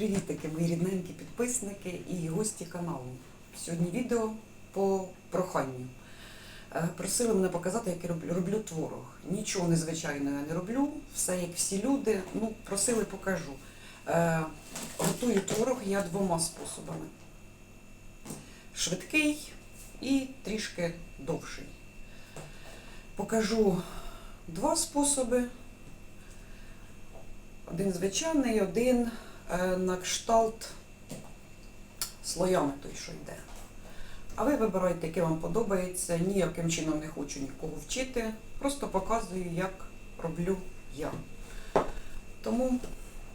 Привітики, мої рідненькі підписники і гості каналу. Сьогодні відео по проханню. Е, Просили мене показати, як я роблю, роблю творог. Нічого незвичайного я не роблю, все як всі люди. Ну, просили, покажу. Е, Готую творог я двома способами: швидкий і трішки довший. Покажу два способи. Один звичайний, один на кшталт слоями той, що йде. А ви вибирайте, який вам подобається. Ніяким чином не хочу нікого вчити. Просто показую, як роблю я. Тому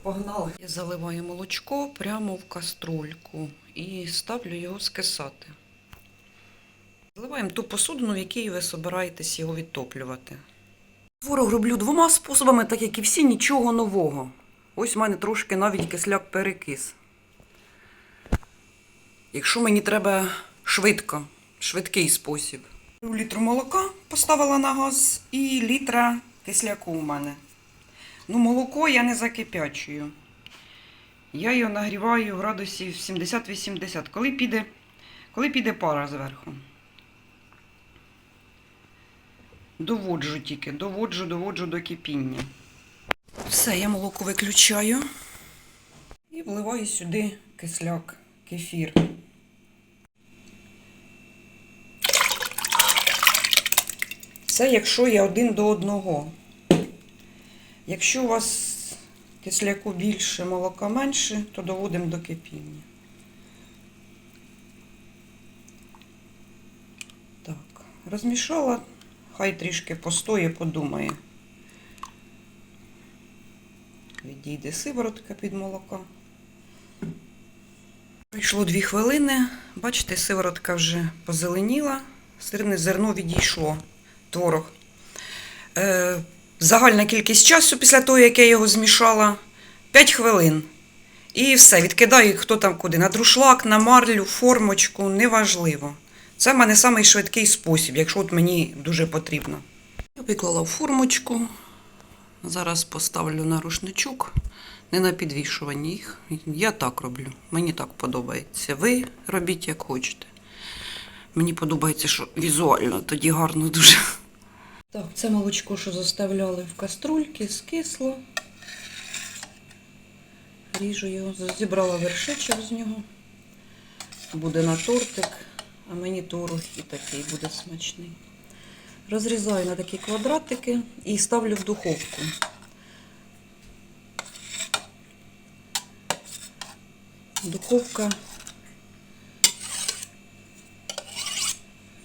погнали. Я заливаю молочко прямо в каструльку і ставлю його скисати. Заливаємо ту посудину, в якій ви собираєтесь його відтоплювати. Творог роблю двома способами, так як і всі, нічого нового. Ось у мене трошки навіть кисляк перекис. Якщо мені треба швидко, швидкий спосіб. Літру молока поставила на газ і літра кисляку у мене. Ну, молоко я не закипячую. Я його нагріваю в градусів 70-80, коли піде, коли піде пара зверху. Доводжу тільки, доводжу, доводжу до кипіння. Все, я молоко виключаю і вливаю сюди кисляк, кефір. Це якщо я один до одного. Якщо у вас кисляку більше, молока менше, то доводимо до кипіння. Так, розмішала, хай трішки постоє, подумає. Відійде сиворотка під молоко. Пройшло дві хвилини. Бачите, сиворотка вже позеленіла, сирне зерно відійшло, творог. Е, загальна кількість часу після того, як я його змішала, 5 хвилин. І все, відкидаю хто там куди. На друшлак, на марлю, формочку, неважливо. Це в мене самий швидкий спосіб, якщо от мені дуже потрібно. Я виклала формочку. Зараз поставлю на рушничок, не на підвішування їх. Я так роблю. Мені так подобається. Ви робіть як хочете. Мені подобається, що візуально тоді гарно дуже. Так, це молочко, що заставляли в каструльки, скисло. Ріжу його, зібрала вершечок з нього. Буде на тортик, а мені творог і такий буде смачний. Розрізаю на такі квадратики і ставлю в духовку. Духовка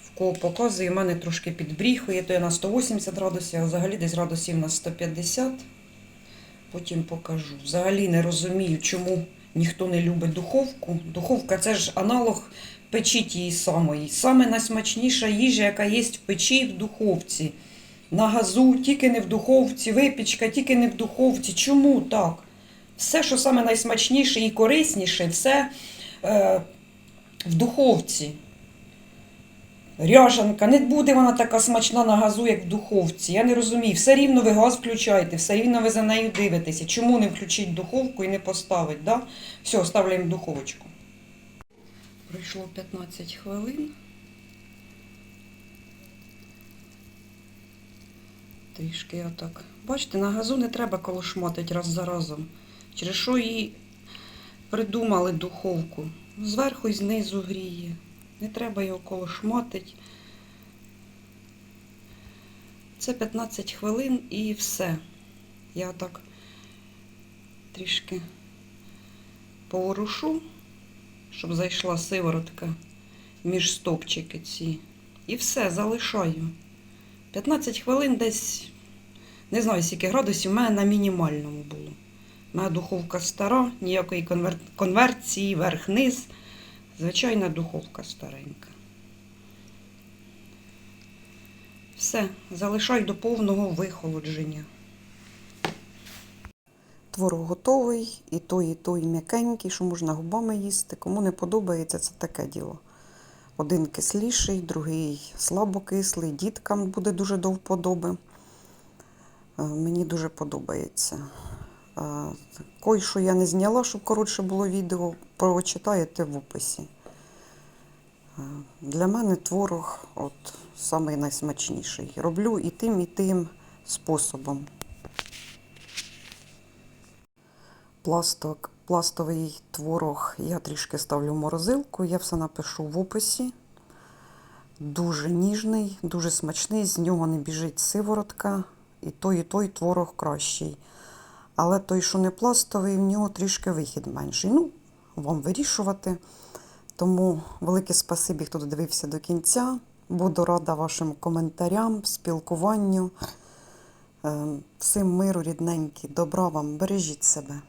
в кого показує, в мене трошки підбріхує, то я на 180 градусів, а взагалі десь градусів на 150. Потім покажу. Взагалі не розумію, чому ніхто не любить духовку. Духовка це ж аналог печі тієї самої. Саме найсмачніша їжа, яка є в печі в духовці. На газу, тільки не в духовці, випічка, тільки не в духовці. Чому так? Все, що саме найсмачніше і корисніше, все е, в духовці. Ряжанка, не буде вона така смачна на газу, як в духовці. Я не розумію. Все рівно ви газ включаєте, все рівно ви за нею дивитеся. Чому не включить духовку і не поставить? Да? Все, ставляємо духовочку. Пройшло 15 хвилин. Трішки я так. Бачите, на газу не треба колошматити раз за разом. Через що її придумали духовку. Зверху і знизу гріє. Не треба його колошматити. Це 15 хвилин і все. Я так трішки поворушу, щоб зайшла сиворотка між стопчики ці. І все, залишаю. 15 хвилин десь, не знаю, скільки градусів, у мене на мінімальному було. У мене духовка стара, ніякої конвер... конверції, верх-низ. Звичайна духовка старенька. Все, залишай до повного вихолодження. Творог готовий, і той, і той м'якенький, що можна губами їсти. Кому не подобається, це таке діло. Один кисліший, другий слабокислий, діткам буде дуже до вподоби. Е, Мені дуже подобається. Кой, що я не зняла, щоб коротше було відео, прочитаєте в описі. Для мене творог от самий найсмачніший. Роблю і тим, і тим способом. Пласток, пластовий творог я трішки ставлю в морозилку, я все напишу в описі. Дуже ніжний, дуже смачний, з нього не біжить сиворотка, і той, і той творог кращий. Але той, що не пластовий, в нього трішки вихід менший. Ну, вам вирішувати. Тому велике спасибі, хто додивився до кінця. Буду рада вашим коментарям, спілкуванню. Е, Всім миру, рідненькі, добра вам, бережіть себе.